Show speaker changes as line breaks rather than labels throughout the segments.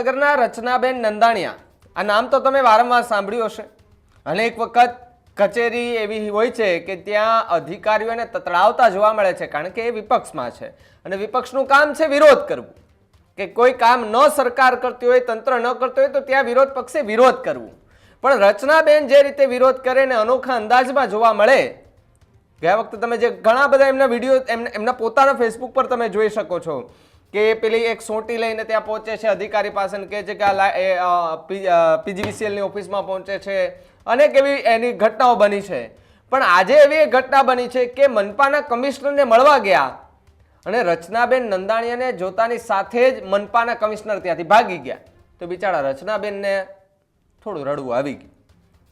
જામનગરના રચનાબેન નંદાણિયા. આ નામ તો તમે વારંવાર સાંભળ્યું હશે. અનેક વખત કચેરી એવી હોય છે કે ત્યાં અધિકારીઓને તતડાવતા જોવા મળે છે કારણ કે એ વિપક્ષમાં છે. અને વિપક્ષનું કામ છે વિરોધ કરવું. કે કોઈ કામ ન સરકાર કરતી હોય, તંત્ર ન કરતું હોય તો ત્યાં વિરોધ પક્ષે વિરોધ કરવું. પણ રચનાબેન જે રીતે વિરોધ કરે ને અનોખા અંદાજમાં જોવા મળે, ગયા વખતે તમે જે ઘણા બધા એમના વીડિયો એમના પોતાના ફેસબુક પર તમે જોઈ શકો છો. કે પેલી એક સોટી લઈને ત્યાં પહોંચે છે અધિકારી પાસે કહે છે કે આ લા- એ, અ, પી- અ, PGVCL ની ઓફિસમાં પહોંચે છે. અનેક એવી એની ઘટનાઓ બની છે. પણ આજે એવી એક ઘટના બની છે કે મનપાના કમિશનરને મળવા ગયા અને રચનાબેન નંદાણીયાને જોતાની સાથે જ મનપાના કમિશનર ત્યાંથી ભાગી ગયા. તો બિચારા રચનાબેનને થોડું રડવું આવી ગયું.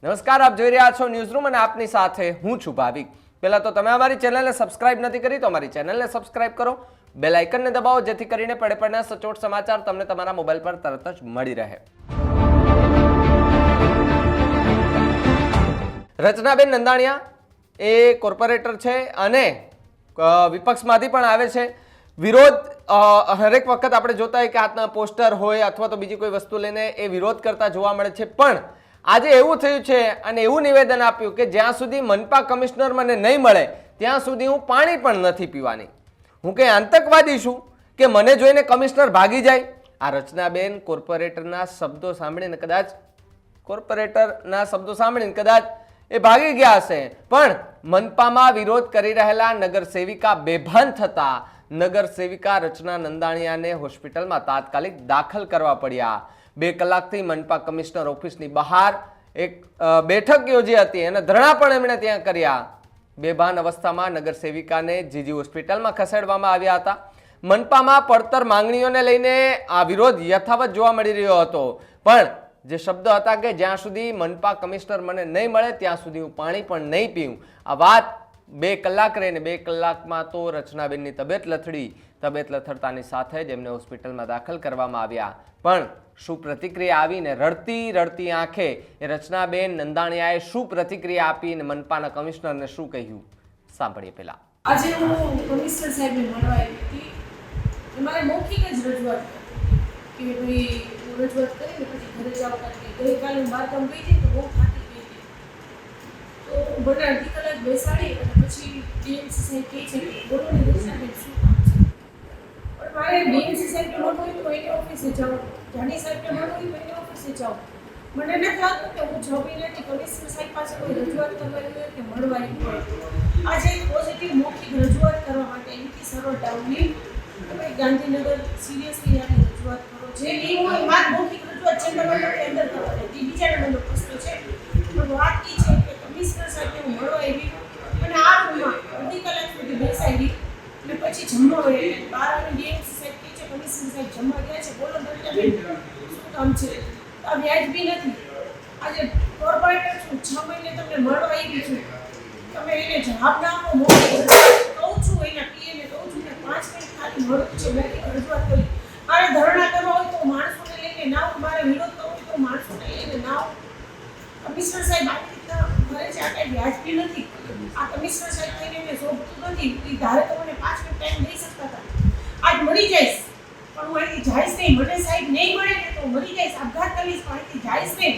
નમસ્કાર આપ જોઈ રહ્યા છો ન્યૂઝ રૂમ અને આપની સાથે હું છું ભાવિક. પહેલાં તો તમે અમારી ચેનલને સબસ્ક્રાઇબ નથી કરી તો અમારી ચેનલને સબસ્ક્રાઇબ કરો. બેલ આઇકનને દબાવો, જેથી કરીને પડે પડના સચોટ સમાચાર તમને તમારા મોબાઈલ પર તરત જ મળી રહે. રચનાબેન નંદાણિયા એ કોર્પોરેટર છે અને વિપક્ષમાંથી પણ આવે છે. વિરોધ હરેક વખત આપણે જોતા હોય કે હાથના પોસ્ટર હોય અથવા તો બીજી કોઈ વસ્તુ લઈને એ વિરોધ કરતા જોવા મળે છે. પણ આજે એવું થયું છે અને એવું નિવેદન આપ્યું કે જ્યાં સુધી મનપા કમિશનર મને નહીં મળે, ત્યાં સુધી હું પાણી પણ નથી પીવાની. હું કંઈ આતંકવાદી છું કે મને જોઈને કમિશનર ભાગી જાય. આ રચનાબેન કોર્પોરેટરના શબ્દો સાંભળીને કદાચ કોર્પોરેટરના શબ્દો સાંભળીને કદાચ એ ભાગી ગયા હશે. પણ મનપામાં વિરોધ કરી રહેલા નગર સેવિકા બેભાન થતા નગર સેવિકા રચના નંદાણીયાને હોસ્પિટલમાં તાત્કાલિક દાખલ કરવા પડ્યા. બે કલાકથી મનપા કમિશનર ઓફિસની બહાર એક બેઠક યોજી હતી. અને ધરણા પણ એમણે ત્યાં કર્યા. બેભાન અવસ્થામાં નગર સેવિકાને જીજી હોસ્પિટલમાં ખસેડવામાં આવ્યા હતા. મનપામાં પડતર માંગણીઓને લઈને આ વિરોધ યથાવત જોવા મળી રહ્યો હતો. પણ જે શબ્દ હતા કે જ્યાં સુધી મનપા કમિશનર મને નહીં મળે, ત્યાં સુધી હું પાણી પણ નહીં પીઉં. આ વાત બે કલાક રહીને બે કલાકમાં તો રચનાબેનની તબિયત લથડી. તબિયત લથડતાની સાથે જ એમને હોસ્પિટલમાં દાખલ કરવામાં આવ્યા. પણ શું પ્રતિક્રિયા આવીને રડતી રડતી આંખે એ રચનાબેન નંદાણીયાએ શું પ્રતિક્રિયા આપીને મનપાના કમિશનરને શું કહ્યું? સાંભળીએ પહેલા.
આજે હું કમિશનર સાહેબને મળવા આવી હતી. મારે મૌખિક જ રજૂઆત કે ભાઈ રજૂઆત કરીને પછી ઘરે જાઉં કારણ કે ગઈકાલે હું ગઈ હતી તો બહુ થાકી ગઈ હતી. તો મને અડધી કલાક બેસાડી અને પછી ટીએમસી સાહેબ કહે છે કે, બોલો ને રચનાબેન, શું મારે સાહેબને મળવું હોય તો એની ઓફિસે જાઉં. જાની મળવું હોય તો એની ઓફિસે જાઉં. મને નથી લાગતું કે હું જોબી નથી કમિશનર સાહેબ પાસે કોઈ રજૂઆત કરવાની હોય કે મળવાની હોય. આજે પોઝિટિવ મૌખિક રજૂઆત કરવા માટે એમથી સરળ ડાઉનલી તમે ગાંધીનગર સિરિયસલી આની રજૂઆત કરો. જે એ હોય માર મૌખિક રજૂઆત ચેમ્બર મંડળની અંદર કરવાની હતી બીજા નંબરનો પ્રશ્ન છે. પણ વાત એ છે કે કમિશનર સાહેબને હું મળવા આવી અને આ રૂમમાં અડધી કલાક સુધી બેસાડી. અને પછી જમવા હોય. બાર અને આવીને સાહેબ જમવા ગયા છે, બોલો શું કામ છે? આ વ્યાજબી નથી. આજે કોર્પોરેટર છું, છ મહિને તમને મળવા આવી છું. તમે એને જવાબ ના આપો મોકલી. કહું છું, એના પીએને કહું છું કે પાંચ મિનિટ ખાલી મળું. છે મેં રજૂઆત કરી. મારે ધરણા કરવા હોય તો માણસોને લઈને ના આવું મારે વિરોધ કરવો હોય તો માણસોને લઈને ના આવું કમિશનર સાહેબ આવી રીતના કરે છે, આ કાંઈ વ્યાજબી નથી. આ કમિશનર સાહેબ થઈને એને શોભતું નથી. એ ધારે મને પાંચ મિનિટ ટાઈમ દઈ શકતા હતા. આજ મળી જઈશ. પણ હું અહીંથી જઈશ નહીં, મને સાહેબ નહીં મળે ને તો મરી જઈશ. આપઘાત કરીશ પણ અહીંથી જઈશ નહીં.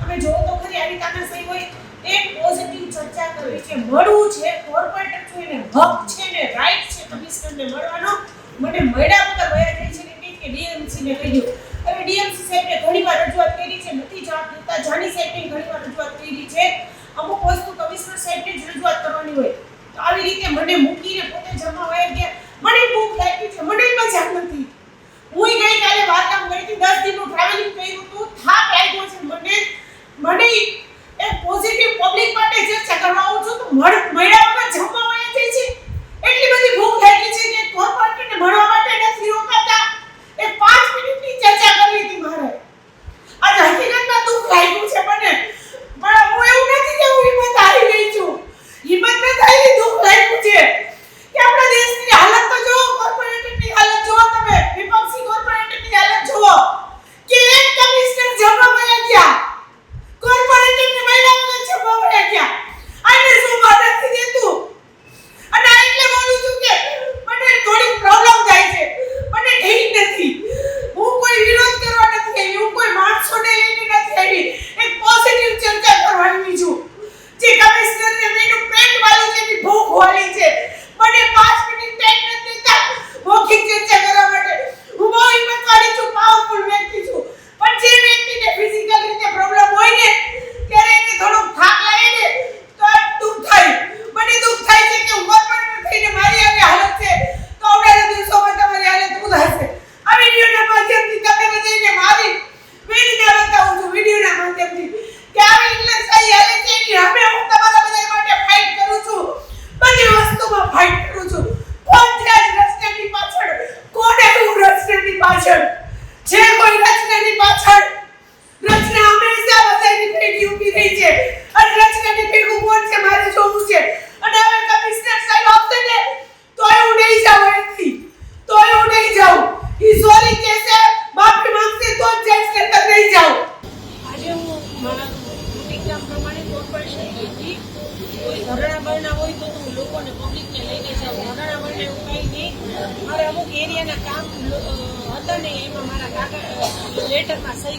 તમે જોવો તો ખરી આવી તાનાશાહી હોય. એક પોઝિટિવ ચર્ચા કરવી છે, મળવું છે કોર્પોરેટર છું એને હક છે ને રાઈટ છે કમિશનરને મળવાનો. મને મળ્યા વગર વયા જાય છે ને કે ડીએમસી ને કહ્યું હવે ડીએમસી સાહેબે ઘણીવાર રજૂઆત કરી છે, નથી જવાબ દેતા. જાની સાહેબે ઘણીવાર રજૂઆત કરી છે. અમુક વસ્તુ કમિશનર સાહેબને જ રજૂઆત કરવાની હોય. તો આવી રીતે મને મૂકીને પોતે જમા વયા ગયા. મને ભૂખ લાગી. 10 દિનનું ટ્રાવેલિંગ કર્યું હતું થાક લાગ્યો છે મને. મને એક પોઝિટિવ પબ્લિક માટે જે કરવા આવું છું તો મળ્યા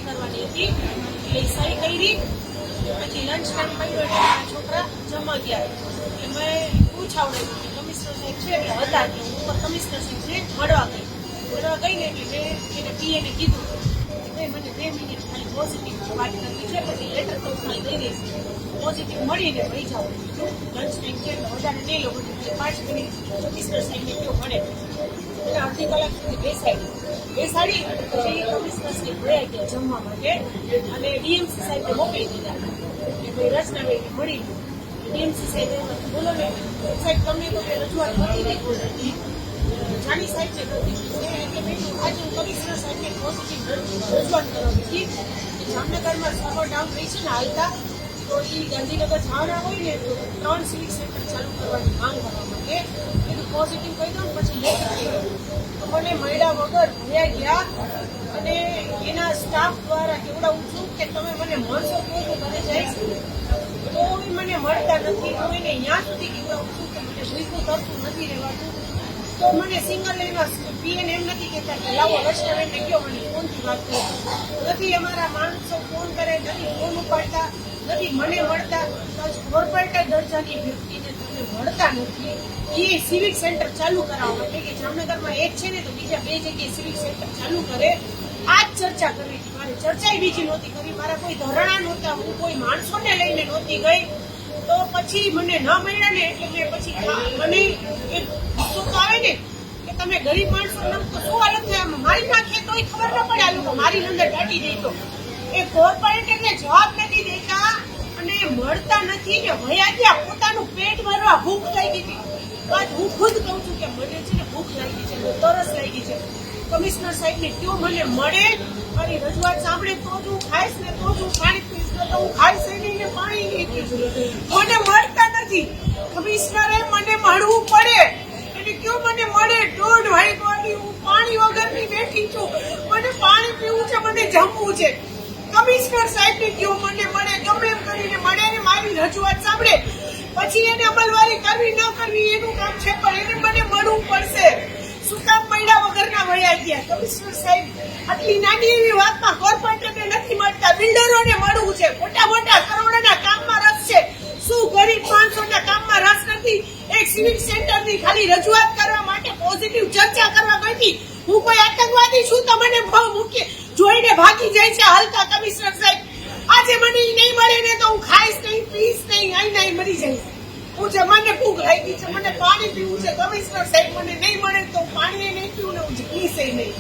કરવાની હતી. એટલે સહી કરી. પછી લંચ ટાઈમ પડ્યો છોકરા જમવા ગયા. એટલે મેં પૂછાવડે કમિશનર સાહેબ છે એટલે હતા કે હું કમિશનર સાહેબને મળવા ગઈ. મળવા ગઈ ને એટલે મેં એને પીએને કીધું. કે મને બે મિનિટ ખાલી પોઝિટિવ વાત કરવી છે. પછી લેટર તો ખાલી દઈ દઈશ. પોઝિટિવ મળીને વહી જાઓ. લંચ ટાઈમ છે એટલે વધારે નહીં લો બધું એટલે પાંચ મિનિટ કમિશનર સાહેબને કયો મળે. એટલે અડધી કલાક સુધી બેસાડી. બેસાડી પછી કમિશનર સાહેબ ગયા જમવા માટે અને ડીએમસી સાહેબને મોકલી દીધા. એટલે રચનાબેનને મળી ડીએમસી સાહેબ બોલો ને, સાહેબ, તમને તો રજૂઆત નહીં. કોઈ જાની સાહેબ છે આજે હું કમિશનર સાહેબને પોઝિટિવ રજૂઆત કરવા ગઈ જામનગરમાં સર્વર ડાઉન રહી છે ને, હાલતા તો એ ગાંધીનગર જવાના હોય ને, તો ત્રણ સિવિક સેન્ટર ચાલુ કરવાની માંગ કરવા માટે એનું પોઝિટિવ કહી દઉં પછી દઉં મને મળ્યા વગર ભર્યા ગયા અને એના સ્ટાફ દ્વારા કેવડાવું છું કે તમે મને મળશો તો હું ઘરે જઈશ. તો એ મને મળતા નથી હું એને ત્યાં સુધી કેવડાવું છું કે મને ભૂખું તરતું નથી રહેવાતું. તો મને સિંગલ એના પીએન એમ નથી કહેતા કે લાવો રેસ્ટોરન્ટને કયો મને ફોનથી વાત કરો. નથી અમારા માણસો ફોન કરે, નથી ફોન ઉપાડતા. નથી, મને મળતા કોર્પોરેટર દરજાની વ્યક્તિને તમને મળતા નથી, એ સિવિક સેન્ટર ચાલુ કરાવવા માટે કે જામનગરમાં એક છે ને, તો બીજા બે જગ્યાએ સિવિક સેન્ટર ચાલુ કરે. આ જ ચર્ચા કરવી હતી મારે ચર્ચા બીજી નહોતી કરી. મારા કોઈ ધરણા નહોતા. હું કોઈ માણસોને લઈને નહોતી ગઈ. તો પછી મને ન મળ્યા ને, એટલે મેં પછી મને એક ગુસ્સો આવે ને, કે તમે ગરીબ માણસો નામ તો શું હાલત થાય? મારી નાખે તોય ખબર ન પડે આ લોકો. મારી અંદર દાટી જઈ તો. એ કોર્પોરેટરને જવાબ નથી દેતા અને મળતા નથી ને વયા ગયા પોતાનું પેટ ભરવા ભૂખ લાગી હતી આજ હું ખુદ કહું છું કે મને છે ને ભૂખ લાગી છે તરસ લાગી છે. કમિશનર સાહેબને કયો મને મળે? મારી રજૂઆત સાંભળે તો જ હું ખાઈશ ને તો જ હું પાણી પીશ તો હું ખાઈશ નહીં ને પાણી નહીં પીશ મને મળતા નથી. કમિશનરે મને મળવું પડે. એટલે કયો મને મળે? દોઢ વાગ્યાની હું પાણી વગરની બેઠી છું. મને પાણી પીવું છે, મને જમવું છે. કમિશનર સાહેબને કયો મને મળે, ગમે એમ કરીને મળે ને મારી રજૂઆત સાંભળે. પછી એને અમલવારી કરવી, ન કરવી, એનું કામ છે, પણ એને મને મળવું પડશે. શું કામ મળ્યા વગરના વળ્યા ગયા? કમિશનર સાહેબ, આટલી નાની એવી વાતમાં કોર્પોરેટરને નથી મળતા. બિલ્ડરોને મળવું છે. મોટા મોટા કરોડોના કામમાં રસ છે. શું ગરીબ માણસોના કામમાં રસ નથી? એક સિવિક સેન્ટરની ખાલી રજૂઆત કરવા માટે પોઝિટિવ ચર્ચા કરવા ગઈ હું કોઈ આતંકવાદી છું તો મને ભાવ મૂકી જોઈને ભાગી જાય છે હાલતા કમિશનર સાહેબ. આજે મને નહીં મળે ને તો હું ખાઈશ નહીં પીશ નહીં અહીં નહીં મરી જઈશ. હું જે મને ભૂખ લાગી છે મને પાણી પીવું છે કમિશનર સાહેબ મને નહીં મળે તો પાણી નહીં પીવું ને હું પીશ નહીં.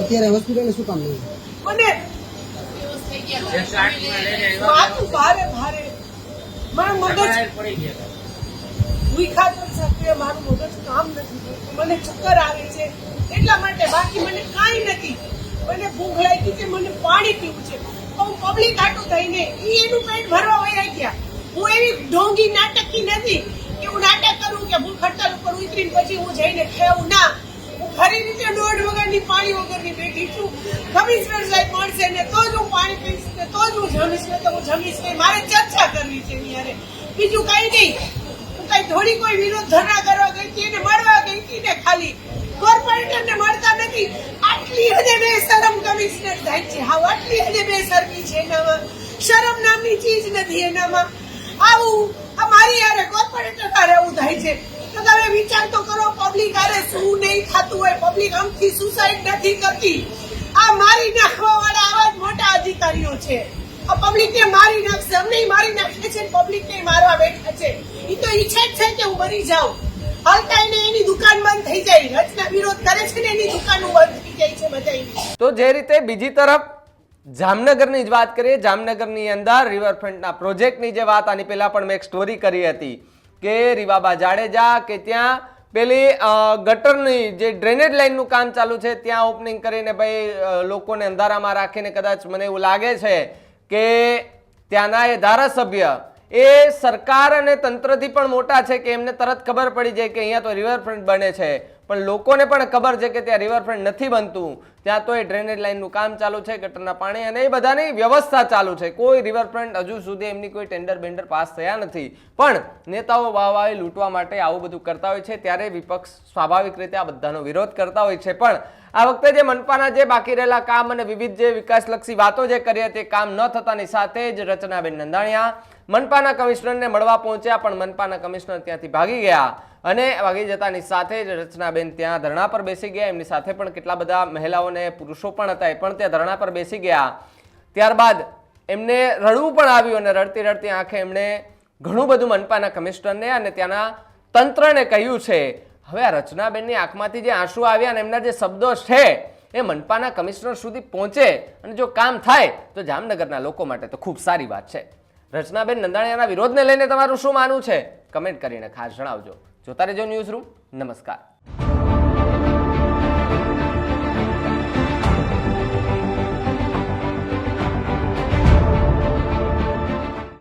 અત્યારે હોસ્પિટલે શું કામ નહીં
મને માથું ભારે ભારે. મારું મગજ સક્રિય મારું મગજ કામ નથી મને ચક્કર આવે છે. એટલા માટે બાકી મને કાંઈ નથી. મને ભૂખ લાગી છે, મને પાણી પીવું છે. તો હું પબ્લિક આટું થઈને એ એનું પેટ ભરવા વયા ગયા. હું એવી ઢોંગી નાટકી નથી કે હું નાટક કરું કે ભૂખ હડતાલ ઉપર ઉતરીને પછી હું જઈને ખાવું ના. હું ખરી રીતે દોઢ વગરની પાણી વગરની બેઠી છું. કમિશનર સાહેબ મળશે ને તો જ હું પાણી પીશ ને તો જ હું જમીશ, ને તો હું જમીશ નહીં. મારે ચર્ચા કરવી છે એની બીજું કઈ નહીં. હું કઈ થોડી કોઈ વિરોધ ધરણા કરવા ગઈ હતી, એને મળવા ગઈ હતી ને ખાલી. કોર્પોરેટરને મળતા નથી. આટલી હદે બે શરમ કમિશનર થાય છે. હા આટલી હદે બે શરમી છે એનામાં. શરમ નામની ચીજ નથી એનામાં. આવું આ મારી યારે કોર્પોરેટર હારે આવું થાય છે. તો તમે વિચાર તો કરો પબ્લિક હારે શું નહીં થતું હોય. પબ્લિક આમથી સુસાઇડ નથી કરતી. આ મારી નાખવા વાળા આવા જ મોટા અધિકારીઓ છે. આ પબ્લિક ને મારી નાખશે. અમને મારી નાખે છે પબ્લિક ને મારવા બેઠા છે. એ તો ઈચ્છે જ છે કે હું મરી જાઉં.
તો જે રીતે બીજી તરફ જામનગરની જ વાત કરીએ, જામનગરની અંદર રિવરફ્રન્ટના પ્રોજેક્ટની જે વાત, આની પહેલા પણ મેં એક સ્ટોરી કરી હતી કે રીવાબા જાડેજા કે ત્યાં પેલી ગટરની જે ડ્રેનેજ લાઇનનું કામ ચાલુ છે, ત્યાં ઓપનિંગ કરીને ભાઈ લોકોને અંધારામાં રાખીને કદાચ મને એવું લાગે છે કે ત્યાંના એ ધારાસભ્ય એ સરકાર અને તંત્રથી પણ મોટા છે કે એમને તરત ખબર પડી જાય કે અહીંયા તો રિવરફ્રન્ટ બને છે. પણ લોકોને પણ ખબર છે કે ત્યાં રિવરફ્રન્ટ નથી બનતું. ત્યાં તો એ ડ્રેનેજ લાઇનનું કામ ચાલુ છે, ગટરના પાણી અને એ બધાની વ્યવસ્થા ચાલુ છે. કોઈ રિવરફ્રન્ટ હજુ સુધી એમની કોઈ ટેન્ડર બેન્ડર પાસ થયા નથી. પણ નેતાઓ વાહવાહી લૂંટવા માટે આવું બધું કરતા હોય છે, ત્યારે વિપક્ષ સ્વાભાવિક રીતે આ બધાનો વિરોધ કરતા હોય છે. પણ આ વખતે જે મનપાના જે બાકી રહેલા કામ અને વિવિધ જે વિકાસલક્ષી વાતો જે કરી હતી કામ ન થતાની સાથે જ રચનાબેન નંદાણીયા મનપાના કમિશનરને મળવા પહોંચ્યા, પણ મનપાના કમિશનર ત્યાંથી ભાગી ગયા અને ભાગી જતાની સાથે જ રચનાબેન ત્યાં ધરણા પર બેસી ગયા. એમની સાથે પણ કેટલા બધા મહિલાઓને પુરુષો પણ હતા, એ પણ ત્યાં ધરણા પર બેસી ગયા. ત્યારબાદ એમને રડવું પણ આવ્યું અને રડતી રડતી આંખે એમણે ઘણું બધું મનપાના કમિશનરને અને ત્યાંના તંત્રને કહ્યું છે હવે આ રચનાબેનની આંખમાંથી જે આંસુ આવ્યા અને એમના જે શબ્દો છે, એ મનપાના કમિશનર સુધી પહોંચે અને જો કામ થાય તો જામનગરના લોકો માટે તો ખૂબ સારી વાત છે. રચનાબેન નંદાણીયાના વિરોધને લઈને તમારું શું માનવું છે? કમેન્ટ કરીને ખાસ જણાવજો. જોતા રહેજો ન્યૂઝ રૂમ. નમસ્કાર.